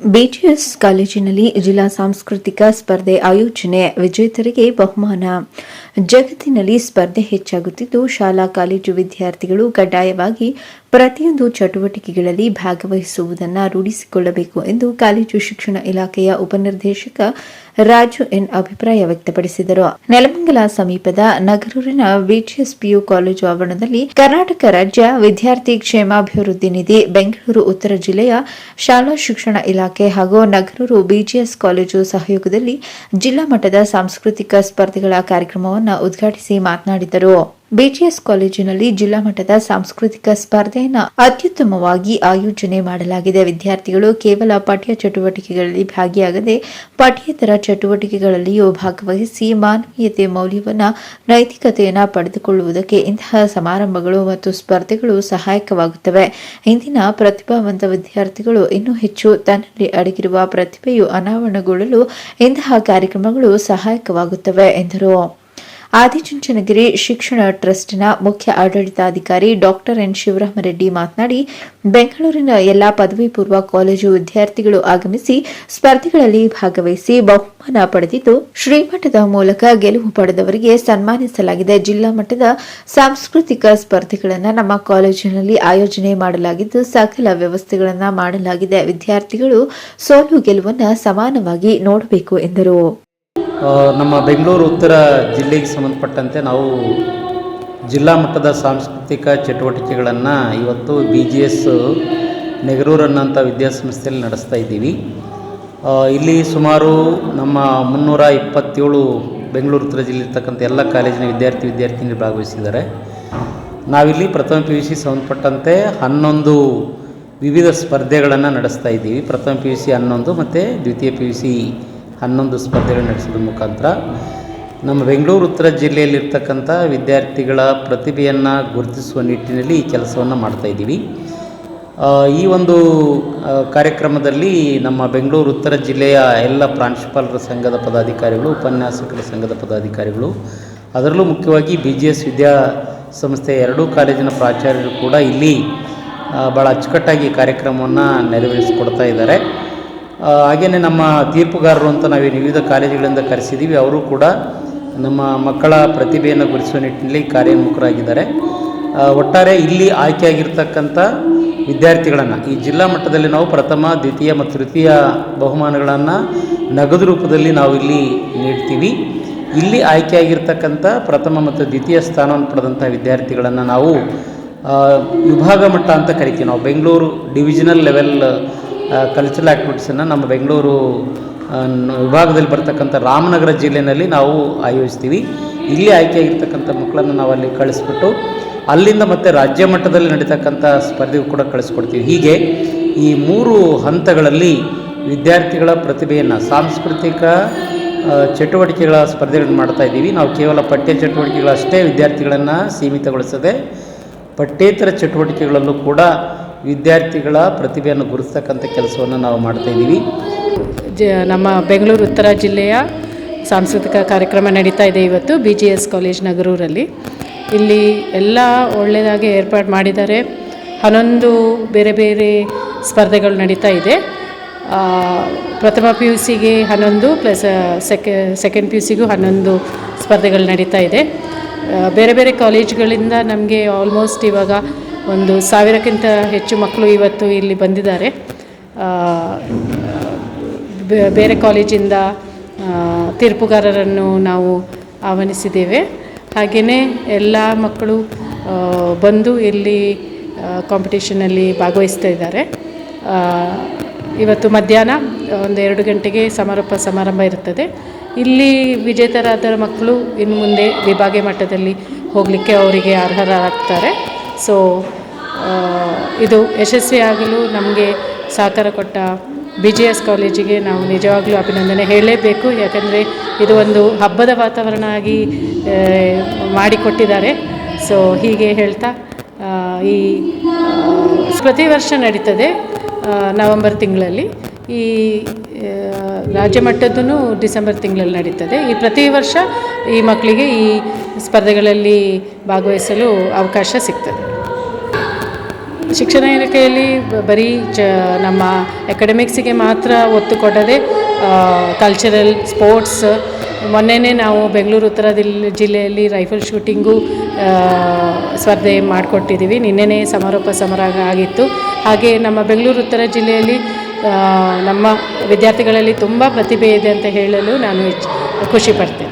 BTS ಕಾಲೇಜಿನಲ್ಲಿ ಜಿಲ್ಲಾ ಸಾಂಸ್ಕೃತಿಕ ಸ್ಪರ್ಧೆ ಆಯೋಜನೆ ವಿಜೇತರಿಗೆ ಬಹುಮಾನ. ಜಗತ್ತಿನಲ್ಲಿ ಸ್ಪರ್ಧೆ ಹೆಚ್ಚಾಗುತ್ತಿದ್ದು, ಶಾಲಾ, ಕಾಲೇಜು ವಿದ್ಯಾರ್ಥಿಗಳು ಕಡ್ಡಾಯವಾಗಿ ಪ್ರತಿಯೊಂದು ಚಟುವಟಿಕೆಗಳಲ್ಲಿ ಭಾಗವಹಿಸುವುದನ್ನು ರೂಢಿಸಿಕೊಳ್ಳಬೇಕು ಎಂದು ಕಾಲೇಜು ಶಿಕ್ಷಣ ಇಲಾಖೆಯ ಉಪನಿರ್ದೇಶಕ ರಾಜು ಎನ್ ಅಭಿಪ್ರಾಯ ವ್ಯಕ್ತಪಡಿಸಿದರು. ನೆಲಮಂಗಲ ಸಮೀಪದ ನಗರೂರಿನ ವಿಜಿಎಸ್ ಪಿಯು ಕಾಲೇಜು ಆವರಣದಲ್ಲಿ ಕರ್ನಾಟಕ ರಾಜ್ಯ ವಿದ್ಯಾರ್ಥಿ ಕ್ಷೇಮಾಭಿವೃದ್ಧಿ ನಿಧಿ ಬೆಂಗಳೂರು, ಉತ್ತರ ಜಿಲ್ಲೆಯ ಶಾಲಾ ಶಿಕ್ಷಣ ಇಲಾಖೆ ಹಾಗೂ ನಗರೂರು ಬಿಜಿಎಸ್ ಕಾಲೇಜು ಸಹಯೋಗದಲ್ಲಿ ಜಿಲ್ಲಾ ಮಟ್ಟದ ಸಾಂಸ್ಕೃತಿಕ ಸ್ಪರ್ಧೆಗಳ ಕಾರ್ಯಕ್ರಮವನ್ನು ಉದ್ಘಾಟಿಸಿ ಮಾತನಾಡಿದರು. ಬಿಜಿಎಸ್ ಕಾಲೇಜಿನಲ್ಲಿ ಜಿಲ್ಲಾ ಮಟ್ಟದ ಸಾಂಸ್ಕೃತಿಕ ಸ್ಪರ್ಧೆಯನ್ನು ಅತ್ಯುತ್ತಮವಾಗಿ ಆಯೋಜನೆ ಮಾಡಲಾಗಿದೆ. ವಿದ್ಯಾರ್ಥಿಗಳು ಕೇವಲ ಪಠ್ಯ ಚಟುವಟಿಕೆಗಳಲ್ಲಿ ಭಾಗಿಯಾಗದೆ ಪಠ್ಯೇತರ ಚಟುವಟಿಕೆಗಳಲ್ಲಿಯೂ ಭಾಗವಹಿಸಿ ಮಾನವೀಯತೆ ಮೌಲ್ಯವನ್ನ, ನೈತಿಕತೆಯನ್ನು ಪಡೆದುಕೊಳ್ಳುವುದಕ್ಕೆ ಇಂತಹ ಸಮಾರಂಭಗಳು ಮತ್ತು ಸ್ಪರ್ಧೆಗಳು ಸಹಾಯಕವಾಗುತ್ತವೆ. ಇಂದಿನ ಪ್ರತಿಭಾವಂತ ವಿದ್ಯಾರ್ಥಿಗಳು ಇನ್ನೂ ಹೆಚ್ಚು ತನ್ನಲ್ಲಿ ಅಡಗಿರುವ ಪ್ರತಿಭೆಯು ಅನಾವರಣಗೊಳ್ಳಲು ಇಂತಹ ಕಾರ್ಯಕ್ರಮಗಳು ಸಹಾಯಕವಾಗುತ್ತವೆ, ಎಂದರು. ಆದಿಚುಂಚನಗಿರಿ ಶಿಕ್ಷಣ ಟ್ರಸ್ಟ್ನ ಮುಖ್ಯ ಆಡಳಿತಾಧಿಕಾರಿ ಡಾಕ್ಟರ್ ಎನ್ ಶಿವರಾಮರೆಡ್ಡಿ ಮಾತನಾಡಿ, ಬೆಂಗಳೂರಿನ ಎಲ್ಲಾ ಪದವಿ ಪೂರ್ವ ಕಾಲೇಜು ವಿದ್ಯಾರ್ಥಿಗಳು ಆಗಮಿಸಿ ಸ್ಪರ್ಧೆಗಳಲ್ಲಿ ಭಾಗವಹಿಸಿ ಬಹುಮಾನ ಪಡೆದಿದ್ದು, ಶ್ರೀಮಠದ ಮೂಲಕ ಗೆಲುವು ಪಡೆದವರಿಗೆ ಸನ್ಮಾನಿಸಲಾಗಿದೆ. ಜಿಲ್ಲಾ ಮಟ್ಟದ ಸಾಂಸ್ಕೃತಿಕ ಸ್ಪರ್ಧೆಗಳನ್ನು ನಮ್ಮ ಕಾಲೇಜಿನಲ್ಲಿ ಆಯೋಜನೆ ಮಾಡಲಾಗಿದ್ದು, ಸಕಲ ವ್ಯವಸ್ಥೆಗಳನ್ನು ಮಾಡಲಾಗಿದೆ. ವಿದ್ಯಾರ್ಥಿಗಳು ಸೋಲು ಗೆಲುವನ್ನು ಸಮಾನವಾಗಿ ನೋಡಬೇಕು ಎಂದರು. ನಮ್ಮ ಬೆಂಗಳೂರು ಉತ್ತರ ಜಿಲ್ಲೆಗೆ ಸಂಬಂಧಪಟ್ಟಂತೆ ನಾವು ಜಿಲ್ಲಾ ಮಟ್ಟದ ಸಾಂಸ್ಕೃತಿಕ ಚಟುವಟಿಕೆಗಳನ್ನು ಇವತ್ತು ಬಿ ಜಿ ಎಸ್ ನೆಗರೂರು ಅನ್ನೋಂಥ ವಿದ್ಯಾಸಂಸ್ಥೆಯಲ್ಲಿ ನಡೆಸ್ತಾ ಇದ್ದೀವಿ. ಇಲ್ಲಿ ಸುಮಾರು ನಮ್ಮ ಮುನ್ನೂರ ಇಪ್ಪತ್ತೇಳು ಬೆಂಗಳೂರು ಉತ್ತರ ಜಿಲ್ಲೆ ಇರ್ತಕ್ಕಂಥ ಎಲ್ಲ ಕಾಲೇಜಿನ ವಿದ್ಯಾರ್ಥಿ ವಿದ್ಯಾರ್ಥಿನಿ ಭಾಗವಹಿಸಿದ್ದಾರೆ. ನಾವಿಲ್ಲಿ ಪ್ರಥಮ ಪಿ ಯು ಸಿ ಸಂಬಂಧಪಟ್ಟಂತೆ ಹನ್ನೊಂದು ವಿವಿಧ ಸ್ಪರ್ಧೆಗಳನ್ನು ನಡೆಸ್ತಾ ಇದ್ದೀವಿ. ಪ್ರಥಮ ಪಿ ಯು ಸಿ ಹನ್ನೊಂದು ಮತ್ತು ದ್ವಿತೀಯ ಪಿ ಯು ಸಿ ಹನ್ನೊಂದು ಸ್ಪರ್ಧೆಗಳು ನಡೆಸಿದ ಮುಖಾಂತರ ನಮ್ಮ ಬೆಂಗಳೂರು ಉತ್ತರ ಜಿಲ್ಲೆಯಲ್ಲಿರ್ತಕ್ಕಂಥ ವಿದ್ಯಾರ್ಥಿಗಳ ಪ್ರತಿಭೆಯನ್ನು ಗುರುತಿಸುವ ನಿಟ್ಟಿನಲ್ಲಿ ಈ ಕೆಲಸವನ್ನು ಮಾಡ್ತಾಯಿದ್ದೀವಿ ಈ ಒಂದು ಕಾರ್ಯಕ್ರಮದಲ್ಲಿ ನಮ್ಮ ಬೆಂಗಳೂರು ಉತ್ತರ ಜಿಲ್ಲೆಯ ಎಲ್ಲ ಪ್ರಾಂಶುಪಾಲರ ಸಂಘದ ಪದಾಧಿಕಾರಿಗಳು, ಉಪನ್ಯಾಸಕರ ಸಂಘದ ಪದಾಧಿಕಾರಿಗಳು, ಅದರಲ್ಲೂ ಮುಖ್ಯವಾಗಿ ಬಿ ಜಿ ಎಸ್ ವಿದ್ಯಾ ಸಂಸ್ಥೆ ಎರಡೂ ಕಾಲೇಜಿನ ಪ್ರಾಚಾರ್ಯರು ಕೂಡ ಇಲ್ಲಿ ಭಾಳ ಅಚ್ಚುಕಟ್ಟಾಗಿ ಕಾರ್ಯಕ್ರಮವನ್ನು ನೆರವೇರಿಸಿಕೊಡ್ತಾ ಇದ್ದಾರೆ. ಹಾಗೆಯೇ ನಮ್ಮ ತೀರ್ಪುಗಾರರು ಅಂತ ನಾವು ವಿವಿಧ ಕಾಲೇಜುಗಳಿಂದ ಕರೆಸಿದ್ದೀವಿ ಅವರು ಕೂಡ ನಮ್ಮ ಮಕ್ಕಳ ಪ್ರತಿಭೆಯನ್ನು ಗುರುತಿಸುವ ನಿಟ್ಟಿನಲ್ಲಿ ಕಾರ್ಯೋನ್ಮುಖರಾಗಿದ್ದಾರೆ. ಒಟ್ಟಾರೆ ಇಲ್ಲಿ ಆಯ್ಕೆಯಾಗಿರ್ತಕ್ಕಂಥ ವಿದ್ಯಾರ್ಥಿಗಳನ್ನು, ಈ ಜಿಲ್ಲಾ ಮಟ್ಟದಲ್ಲಿ ನಾವು ಪ್ರಥಮ, ದ್ವಿತೀಯ ಮತ್ತು ತೃತೀಯ ಬಹುಮಾನಗಳನ್ನು ನಗದು ರೂಪದಲ್ಲಿ ನಾವು ಇಲ್ಲಿ ನೀಡ್ತೀವಿ. ಇಲ್ಲಿ ಆಯ್ಕೆಯಾಗಿರ್ತಕ್ಕಂಥ ಪ್ರಥಮ ಮತ್ತು ದ್ವಿತೀಯ ಸ್ಥಾನವನ್ನು ಪಡೆದಂಥ ವಿದ್ಯಾರ್ಥಿಗಳನ್ನು ನಾವು ವಿಭಾಗ ಮಟ್ಟ ಅಂತ ಕರಿತೀವಿ ನಾವು. ಬೆಂಗಳೂರು ಡಿವಿಷನಲ್ ಲೆವೆಲ್ ಕಲ್ಚರಲ್ ಆ್ಯಕ್ಟಿವಿಟೀಸನ್ನು ನಮ್ಮ ಬೆಂಗಳೂರು ವಿಭಾಗದಲ್ಲಿ ಬರ್ತಕ್ಕಂಥ ರಾಮನಗರ ಜಿಲ್ಲೆಯಲ್ಲಿ ನಾವು ಆಯೋಜಿಸ್ತೀವಿ. ಇಲ್ಲಿ ಆಯ್ಕೆಯಾಗಿರ್ತಕ್ಕಂಥ ಮಕ್ಕಳನ್ನು ನಾವು ಅಲ್ಲಿ ಕಳಿಸ್ಬಿಟ್ಟು, ಅಲ್ಲಿಂದ ಮತ್ತೆ ರಾಜ್ಯ ಮಟ್ಟದಲ್ಲಿ ನಡೀತಕ್ಕಂಥ ಸ್ಪರ್ಧೆಗೂ ಕೂಡ ಕಳಿಸ್ಕೊಡ್ತೀವಿ. ಹೀಗೆ ಈ ಮೂರು ಹಂತಗಳಲ್ಲಿ ವಿದ್ಯಾರ್ಥಿಗಳ ಪ್ರತಿಭೆಯನ್ನು, ಸಾಂಸ್ಕೃತಿಕ ಚಟುವಟಿಕೆಗಳ ಸ್ಪರ್ಧೆಗಳನ್ನು ಮಾಡ್ತಾ ಇದ್ದೀವಿ. ನಾವು ಕೇವಲ ಪಠ್ಯ ಚಟುವಟಿಕೆಗಳಷ್ಟೇ ವಿದ್ಯಾರ್ಥಿಗಳನ್ನು ಸೀಮಿತಗೊಳಿಸದೆ ಪಠ್ಯೇತರ ಚಟುವಟಿಕೆಗಳಲ್ಲೂ ಕೂಡ ವಿದ್ಯಾರ್ಥಿಗಳ ಪ್ರತಿಭೆಯನ್ನು ಗುರುತಿಸ್ತಕ್ಕಂಥ ಕೆಲಸವನ್ನು ನಾವು ಮಾಡ್ತಾ ಇದ್ದೀವಿ. ಜ, ನಮ್ಮ ಬೆಂಗಳೂರು ಉತ್ತರ ಜಿಲ್ಲೆಯ ಸಾಂಸ್ಕೃತಿಕ ಕಾರ್ಯಕ್ರಮ ನಡೀತಾ ಇದೆ ಇವತ್ತು ಬಿ ಜಿ ಎಸ್ ಕಾಲೇಜ್ ನಗರೂರಲ್ಲಿ. ಇಲ್ಲಿ ಎಲ್ಲ ಒಳ್ಳೆಯದಾಗಿ ಏರ್ಪಾಡು ಮಾಡಿದ್ದಾರೆ. ಹನ್ನೊಂದು ಬೇರೆ ಬೇರೆ ಸ್ಪರ್ಧೆಗಳು ನಡೀತಾ ಇದೆ. ಪ್ರಥಮ ಪಿ ಯು ಸಿಗೆ ಹನ್ನೊಂದು ಪ್ಲಸ್ ಸೆಕೆ ಸೆಕೆಂಡ್ ಪಿ ಯು ಸಿಗೂ ಹನ್ನೊಂದು ಸ್ಪರ್ಧೆಗಳು ನಡೀತಾ ಇದೆ. ಬೇರೆ ಬೇರೆ ಕಾಲೇಜ್ಗಳಿಂದ ನಮಗೆ ಆಲ್ಮೋಸ್ಟ್ ಇವಾಗ ಒಂದು ಸಾವಿರಕ್ಕಿಂತ ಹೆಚ್ಚು ಮಕ್ಕಳು ಇವತ್ತು ಇಲ್ಲಿ ಬಂದಿದ್ದಾರೆ. ಬೇರೆ ಕಾಲೇಜಿಂದ ತೀರ್ಪುಗಾರರನ್ನು ನಾವು ಆಹ್ವಾನಿಸಿದ್ದೇವೆ. ಹಾಗೆಯೇ ಎಲ್ಲ ಮಕ್ಕಳು ಬಂದು ಇಲ್ಲಿ ಕಾಂಪಿಟೇಷನಲ್ಲಿ ಭಾಗವಹಿಸ್ತಾ ಇದ್ದಾರೆ. ಇವತ್ತು ಮಧ್ಯಾಹ್ನ, ಒಂದು ಎರಡು ಗಂಟೆಗೆ ಸಮಾರೋಪ ಸಮಾರಂಭ ಇರುತ್ತದೆ. ಇಲ್ಲಿ ವಿಜೇತರಾದ ಮಕ್ಕಳು ಇನ್ನು ಮುಂದೆ ವಿಭಾಗೀಯ ಮಟ್ಟದಲ್ಲಿ ಹೋಗಲಿಕ್ಕೆ ಅವರಿಗೆ ಅರ್ಹರಾಗ್ತಾರೆ. ಸೊ ಇದು ಯಶಸ್ವಿಯಾಗಲು ನಮಗೆ ಸಹಕಾರ ಕೊಟ್ಟ ಬಿ ಜಿ ಎಸ್ ಕಾಲೇಜಿಗೆ ನಾವು ನಿಜವಾಗಲೂ ಅಭಿನಂದನೆ ಹೇಳಲೇಬೇಕು. ಯಾಕಂದರೆ ಇದು ಒಂದು ಹಬ್ಬದ ವಾತಾವರಣ ಆಗಿ ಮಾಡಿಕೊಟ್ಟಿದ್ದಾರೆ. ಸೊ ಹೀಗೆ ಹೇಳ್ತಾ ಈ ಪ್ರತಿ ವರ್ಷ ನಡೀತದೆ ನವೆಂಬರ್ ತಿಂಗಳಲ್ಲಿ. ಈ ರಾಜ್ಯ ಮಟ್ಟದ್ದು ಡಿಸೆಂಬರ್ ತಿಂಗಳಲ್ಲಿ ನಡೀತದೆ. ಈ ಪ್ರತಿ ವರ್ಷ ಈ ಮಕ್ಕಳಿಗೆ ಈ ಸ್ಪರ್ಧೆಗಳಲ್ಲಿ ಭಾಗವಹಿಸಲು ಅವಕಾಶ ಸಿಗ್ತದೆ. ಶಿಕ್ಷಣ ಇಲಾಖೆಯಲ್ಲಿ ಬರೀ ಚ ನಮ್ಮ ಅಕಾಡೆಮಿಕ್ಸಿಗೆ ಮಾತ್ರ ಒತ್ತು ಕೊಡದೆ ಕಲ್ಚರಲ್ ಸ್ಪೋರ್ಟ್ಸ್ ಮೊನ್ನೆನೇ ನಾವು ಬೆಂಗಳೂರು ಉತ್ತರ ಜಿಲ್ಲೆಯಲ್ಲಿ ರೈಫಲ್ ಶೂಟಿಂಗು ಸ್ಪರ್ಧೆ ಮಾಡಿಕೊಟ್ಟಿದ್ದೀವಿ ನಿನ್ನೆನೇ ಸಮಾರೋಪ ಸಮಾರಂಭ ಆಗಿತ್ತು. ಹಾಗೆ ನಮ್ಮ ಬೆಂಗಳೂರು ಉತ್ತರ ಜಿಲ್ಲೆಯಲ್ಲಿ ನಮ್ಮ ವಿದ್ಯಾರ್ಥಿಗಳಲ್ಲಿ ತುಂಬ ಪ್ರತಿಭೆ ಇದೆ ಅಂತ ಹೇಳಲು ನಾನು ಹೆಚ್ಚು ಖುಷಿ ಪಡ್ತೇನೆ.